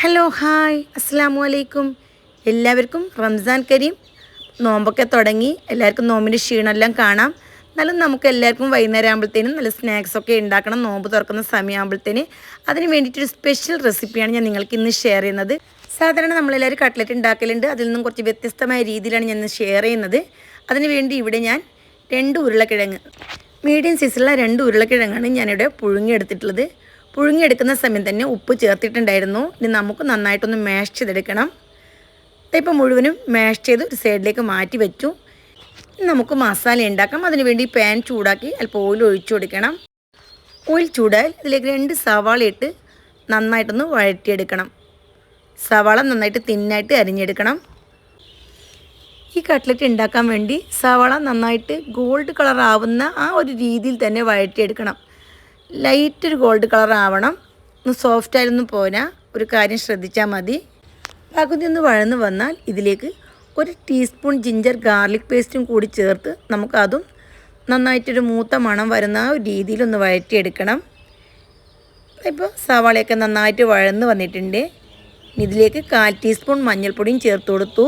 Hello hi അസ്സാമു അലൈക്കും എല്ലാവർക്കും റംസാൻ കരീം. നോമ്പൊക്കെ തുടങ്ങി. എല്ലാവർക്കും നോമ്പിന്റെ ക്ഷീണമെല്ലാം കാണാം. എന്നാലും നമുക്ക് എല്ലാവർക്കും വൈകുന്നേരം ആകുമ്പോഴത്തേനും നല്ല സ്നാക്സൊക്കെ ഉണ്ടാക്കണം. നോമ്പ് തുറക്കുന്ന സമയമാകുമ്പോഴത്തേന് അതിന് വേണ്ടിയിട്ടൊരു സ്പെഷ്യൽ റെസിപ്പിയാണ് ഞാൻ നിങ്ങൾക്ക് ഇന്ന് ഷെയർ ചെയ്യുന്നത്. സാധാരണ നമ്മളെല്ലാവരും കട്ട്ലറ്റ് ഉണ്ടാക്കലുണ്ട്. അതിൽ നിന്നും കുറച്ച് വ്യത്യസ്തമായ രീതിയിലാണ് ഞാൻ ഇന്ന് ഷെയർ ചെയ്യുന്നത്. അതിന് വേണ്ടി ഇവിടെ ഞാൻ രണ്ട് ഉരുളക്കിഴങ്ങ് മീഡിയം സൈസുള്ള രണ്ട് ഉരുളക്കിഴങ്ങാണ് ഞാനിവിടെ പുഴുങ്ങിയെടുത്തിട്ടുള്ളത്. പുഴുങ്ങിയെടുക്കുന്ന സമയം തന്നെ ഉപ്പ് ചേർത്തിട്ടുണ്ടായിരുന്നു. ഇനി നമുക്ക് നന്നായിട്ടൊന്ന് മാഷ് ചെയ്തെടുക്കണം. ഇപ്പം മുഴുവനും മാഷ് ചെയ്ത് ഒരു സൈഡിലേക്ക് മാറ്റി വെച്ചു. നമുക്ക് മസാല ഉണ്ടാക്കാം. അതിനുവേണ്ടി പാൻ ചൂടാക്കി അല്പം ഓയിൽ ഒഴിച്ചു കൊടുക്കണം. ഓയിൽ ചൂടായാൽ ഇതിലേക്ക് രണ്ട് സവാള ഇട്ട് നന്നായിട്ടൊന്ന് വഴറ്റിയെടുക്കണം. സവാള നന്നായിട്ട് തിന്നായിട്ട് അരിഞ്ഞെടുക്കണം. ഈ കട്ട്ലറ്റ് ഉണ്ടാക്കാൻ വേണ്ടി സവാള നന്നായിട്ട് ഗോൾഡ് കളർ ആവുന്ന ആ ഒരു രീതിയിൽ തന്നെ വഴറ്റിയെടുക്കണം. ലൈറ്റ് ഒരു ഗോൾഡ് കളർ ആവണം ഒന്ന് സോഫ്റ്റ് ആയിരുന്നു പോരാ. ഒരു കാര്യം ശ്രദ്ധിച്ചാൽ മതി. പകുതി ഒന്ന് വഴന്ന് വന്നാൽ ഇതിലേക്ക് ഒരു ടീസ്പൂൺ ജിഞ്ചർ ഗാർലിക് പേസ്റ്റും കൂടി ചേർത്ത് നമുക്കതും നന്നായിട്ടൊരു മൂത്ത മണം വരുന്ന ആ രീതിയിലൊന്ന് വഴറ്റിയെടുക്കണം. ഇപ്പോൾ സവാളയൊക്കെ നന്നായിട്ട് വഴന്ന് വന്നിട്ടുണ്ട്. ഇതിലേക്ക് കാൽ ടീസ്പൂൺ മഞ്ഞൾപ്പൊടിയും ചേർത്ത് കൊടുത്തു.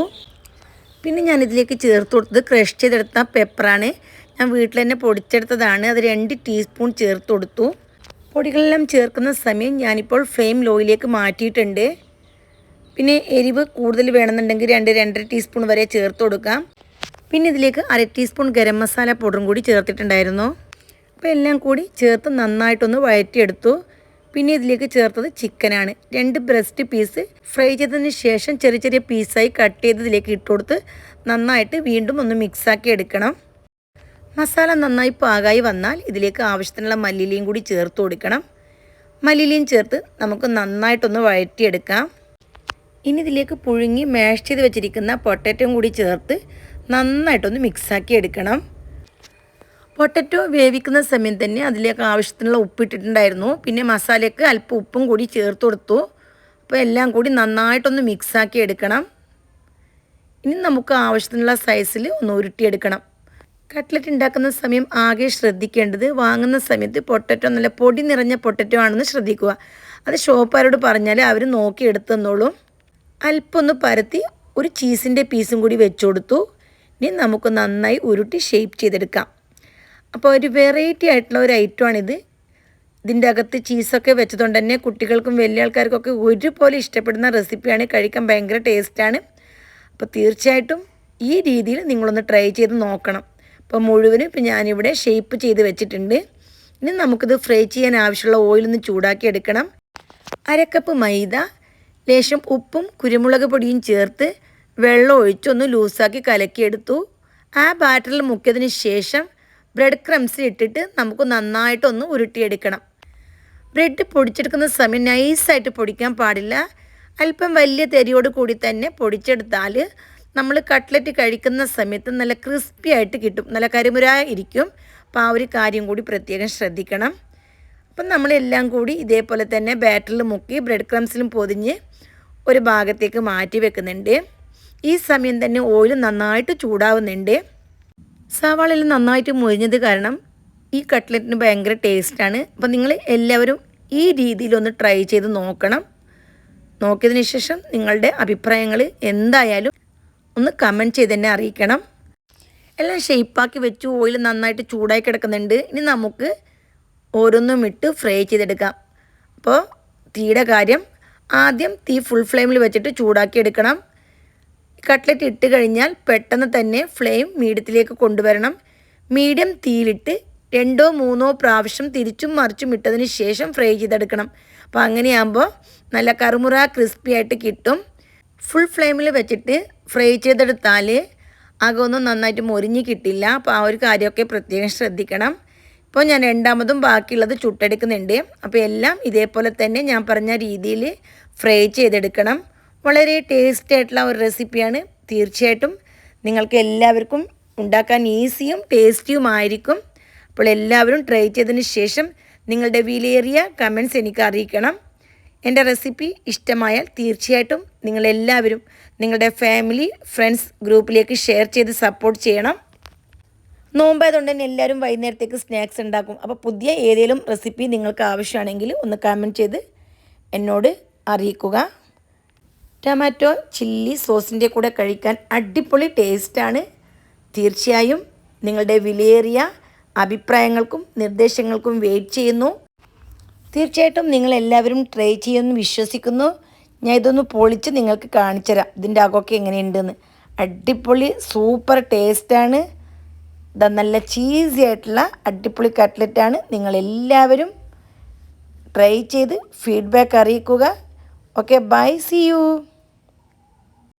പിന്നെ ഞാനിതിലേക്ക് ചേർത്ത് കൊടുത്തത് ക്രഷ് ചെയ്തെടുത്ത പെപ്പറാണ് ഞാൻ വീട്ടിൽ തന്നെ പൊടിച്ചെടുത്തതാണ്. അത് രണ്ട് ടീസ്പൂൺ ചേർത്ത് കൊടുത്തു. പൊടികളെല്ലാം ചേർക്കുന്ന സമയം ഞാനിപ്പോൾ ഫ്ലെയിം ലോയിലേക്ക് മാറ്റിയിട്ടുണ്ട്. പിന്നെ എരിവ് കൂടുതൽ വേണമെന്നുണ്ടെങ്കിൽ രണ്ട് രണ്ടര ടീസ്പൂൺ വരെ ചേർത്ത് കൊടുക്കാം. പിന്നെ ഇതിലേക്ക് അര ടീസ്പൂൺ ഗരം മസാല പൗഡറും കൂടി ചേർത്തിട്ടുണ്ടായിരുന്നു. അപ്പോൾ എല്ലാം കൂടി ചേർത്ത് നന്നായിട്ടൊന്ന് വഴറ്റിയെടുത്തു. പിന്നെ ഇതിലേക്ക് ചേർത്തത് ചിക്കനാണ്. രണ്ട് ബ്രസ്റ്റ് പീസ് ഫ്രൈ ചെയ്തതിന് ശേഷം ചെറിയ ചെറിയ പീസായി കട്ട് ചെയ്ത് ഇതിലേക്ക് ഇട്ട് കൊടുത്ത് നന്നായിട്ട് വീണ്ടും ഒന്ന് മിക്സാക്കി എടുക്കണം. മസാല നന്നായി പാകായി വന്നാൽ ഇതിലേക്ക് ആവശ്യത്തിനുള്ള മല്ലിയിലയും കൂടി ചേർത്ത് കൊടുക്കണം. മല്ലിയിലയും ചേർത്ത് നമുക്ക് നന്നായിട്ടൊന്ന് വഴറ്റിയെടുക്കാം. ഇനി ഇതിലേക്ക് പുഴുങ്ങി മാഷ് ചെയ്ത് വെച്ചിരിക്കുന്ന പൊട്ടറ്റോയും കൂടി ചേർത്ത് നന്നായിട്ടൊന്ന് മിക്സാക്കി എടുക്കണം. പൊട്ടറ്റോ വേവിക്കുന്ന സമയം തന്നെ അതിലേക്ക് ആവശ്യത്തിനുള്ള ഉപ്പിട്ടിട്ടുണ്ടായിരുന്നു. പിന്നെ മസാലയ്ക്ക് അല്പം ഉപ്പും കൂടി ചേർത്ത് കൊടുത്തു. അപ്പോൾ എല്ലാം കൂടി നന്നായിട്ടൊന്ന് മിക്സാക്കി എടുക്കണം. ഇനി നമുക്ക് ആവശ്യത്തിനുള്ള സൈസിൽ ഒന്ന് ഉരുട്ടിയെടുക്കണം. കട്ട്ലറ്റ് ഉണ്ടാക്കുന്ന സമയം ആകെ ശ്രദ്ധിക്കേണ്ടത് വാങ്ങുന്ന സമയത്ത് പൊട്ടറ്റോ നല്ല പൊടി നിറഞ്ഞ പൊട്ടറ്റോ ആണെന്ന് ശ്രദ്ധിക്കുക. അത് ഷോപ്പുകാരോട് പറഞ്ഞാൽ അവർ നോക്കി എടുത്തെന്നോളും. അല്പം ഒന്ന് പരത്തി ഒരു ചീസിന്റെ പീസും കൂടി വെച്ചു കൊടുത്തു ഇനി നമുക്ക് നന്നായി ഉരുട്ടി ഷേപ്പ് ചെയ്തെടുക്കാം. അപ്പോൾ ഒരു വെറൈറ്റി ആയിട്ടുള്ള ഒരു ഐറ്റം ഐറ്റമാണിത് ഇതിന്റെ അകത്ത് ചീസൊക്കെ വെച്ചതുകൊണ്ട് തന്നെ കുട്ടികൾക്കും വലിയ ആൾക്കാർക്കൊക്കെ ഒരുപോലെ ഇഷ്ടപ്പെടുന്ന റെസിപ്പിയാണ് കഴിക്കാൻ ഭയങ്കര ടേസ്റ്റാണ് അപ്പോൾ തീർച്ചയായിട്ടും ഈ രീതിയിൽ നിങ്ങളൊന്ന് ട്രൈ ചെയ്ത് നോക്കണം. അപ്പോൾ മുഴുവനും ഇപ്പോൾ ഞാനിവിടെ ഷേപ്പ് ചെയ്ത് വെച്ചിട്ടുണ്ട്. ഇനി നമുക്കിത് ഫ്രൈ ചെയ്യാൻ ആവശ്യമുള്ള ഓയിലൊന്ന് ചൂടാക്കി എടുക്കണം. അരക്കപ്പ് മൈദ ലേശം ഉപ്പും കുരുമുളക് പൊടിയും ചേർത്ത് വെള്ളം ഒഴിച്ചൊന്ന് ലൂസാക്കി കലക്കിയെടുത്തു. ആ ബാറ്ററിൽ മുക്കിയതിന് ശേഷം ബ്രെഡ് ക്രംസ് ഇട്ടിട്ട് നമുക്ക് നന്നായിട്ടൊന്ന് ഉരുട്ടിയെടുക്കണം. ബ്രെഡ് പൊടിച്ചെടുക്കുന്ന സമയം നൈസായിട്ട് പൊടിക്കാൻ പാടില്ല. അല്പം വലിയ തെരിയോട് കൂടി തന്നെ പൊടിച്ചെടുത്താൽ നമ്മൾ കട്ട്ലറ്റ് കഴിക്കുന്ന സമയത്ത് നല്ല ക്രിസ്പി ആയിട്ട് കിട്ടും. നല്ല കരിമുരായ ഇരിക്കും. അപ്പോൾ ആ ഒരു കാര്യം കൂടി പ്രത്യേകം ശ്രദ്ധിക്കണം. അപ്പം നമ്മളെല്ലാം കൂടി ഇതേപോലെ തന്നെ ബാറ്ററിൽ മുക്കി ബ്രെഡ് ക്രംസിലും പൊതിഞ്ഞ് ഒരു ഭാഗത്തേക്ക് മാറ്റി വെക്കുന്നുണ്ട്. ഈ സമയം തന്നെ ഓയിൽ നന്നായിട്ട് ചൂടാവുന്നുണ്ട്. സവാളയിൽ നന്നായിട്ട് മുരിഞ്ഞത് കാരണം ഈ കട്ട്ലറ്റിന് ഭയങ്കര ടേസ്റ്റാണ് അപ്പം നിങ്ങൾ എല്ലാവരും ഈ രീതിയിലൊന്ന് ട്രൈ ചെയ്ത് നോക്കണം. നോക്കിയതിന് ശേഷം നിങ്ങളുടെ അഭിപ്രായങ്ങൾ എന്തായാലും ഒന്ന് കമന്റ് ചെയ്ത് തന്നെ അറിയിക്കണം. എല്ലാം ഷെയ്പ്പാക്കി വെച്ചു. ഓയിൽ നന്നായിട്ട് ചൂടായി കിടക്കുന്നുണ്ട്. ഇനി നമുക്ക് ഓരോന്നും ഇട്ട് ഫ്രൈ ചെയ്തെടുക്കാം. അപ്പോൾ തീയുടെ കാര്യം ആദ്യം തീ ഫുൾ ഫ്ലെയിമിൽ വെച്ചിട്ട് ചൂടാക്കി എടുക്കണം. കട്ട്ലറ്റ് ഇട്ട് കഴിഞ്ഞാൽ പെട്ടെന്ന് തന്നെ ഫ്ലെയിം മീഡിയത്തിലേക്ക് കൊണ്ടുവരണം. മീഡിയം തീയിലിട്ട് രണ്ടോ മൂന്നോ പ്രാവശ്യം തിരിച്ചും മറിച്ചും ഇട്ടതിന് ശേഷം ഫ്രൈ ചെയ്തെടുക്കണം. അപ്പോൾ അങ്ങനെയാകുമ്പോൾ നല്ല കറുമുറ ക്രിസ്പി ആയിട്ട് കിട്ടും. ഫുൾ ഫ്ലെയിമിൽ വെച്ചിട്ട് ഫ്രൈ ചെയ്തെടുത്താൽ അകമൊന്നും നന്നായിട്ട് മൊരിഞ്ഞ് കിട്ടില്ല. അപ്പോൾ ആ ഒരു കാര്യമൊക്കെ പ്രത്യേകം ശ്രദ്ധിക്കണം. ഇപ്പോൾ ഞാൻ രണ്ടാമതും ബാക്കിയുള്ളത് ചുട്ടെടുക്കുന്നുണ്ട്. അപ്പോൾ എല്ലാം ഇതേപോലെ തന്നെ ഞാൻ പറഞ്ഞ രീതിയിൽ ഫ്രൈ ചെയ്തെടുക്കണം. വളരെ ടേസ്റ്റി ആയിട്ടുള്ള ഒരു റെസിപ്പിയാണ്. തീർച്ചയായിട്ടും നിങ്ങൾക്ക് എല്ലാവർക്കും ഉണ്ടാക്കാൻ ഈസിയും ടേസ്റ്റിയുമായിരിക്കും അപ്പോൾ എല്ലാവരും ട്രൈ ചെയ്തതിന് ശേഷം നിങ്ങളുടെ വിലയേറിയ കമൻസ് എനിക്ക് അറിയിക്കണം. എന്റെ റെസിപ്പി ഇഷ്ടമായാൽ തീർച്ചയായിട്ടും നിങ്ങളെല്ലാവരും നിങ്ങളുടെ ഫാമിലി ഫ്രണ്ട്സ് ഗ്രൂപ്പിലേക്ക് ഷെയർ ചെയ്ത് സപ്പോർട്ട് ചെയ്യണം. നോമ്പായതുകൊണ്ട് തന്നെ എല്ലാവരും വൈകുന്നേരത്തേക്ക് സ്നാക്സ് ഉണ്ടാക്കും. അപ്പോൾ പുതിയ ഏതെങ്കിലും റെസിപ്പി നിങ്ങൾക്ക് ആവശ്യമാണെങ്കിൽ ഒന്ന് കമന്റ് ചെയ്ത് എന്നോട് അറിയിക്കുക. ടൊമാറ്റോ ചില്ലി സോസിന്റെ കൂടെ കഴിക്കാൻ അടിപൊളി ടേസ്റ്റാണ് തീർച്ചയായും നിങ്ങളുടെ വിലയേറിയ അഭിപ്രായങ്ങൾക്കും നിർദ്ദേശങ്ങൾക്കും വെയിറ്റ് ചെയ്യുന്നു. തീർച്ചയായിട്ടും നിങ്ങൾ എല്ലാവരും ട്രൈ ചെയ്യുമെന്ന് വിശ്വസിക്കുന്നു. ഞാൻ ഇതൊന്ന് പൊളിച്ച് നിങ്ങൾക്ക് കാണിച്ചു തരാം ഇതിന്റെ അകമൊക്കെ എങ്ങനെയുണ്ടെന്ന്. അടിപൊളി സൂപ്പർ ടേസ്റ്റാണ് ഇതാ നല്ല ചീസി ആയിട്ടുള്ള അടിപൊളി കട്ട്ലറ്റാണ് നിങ്ങളെല്ലാവരും ട്രൈ ചെയ്ത് ഫീഡ്ബാക്ക് അറിയിക്കുക. Okay bye C U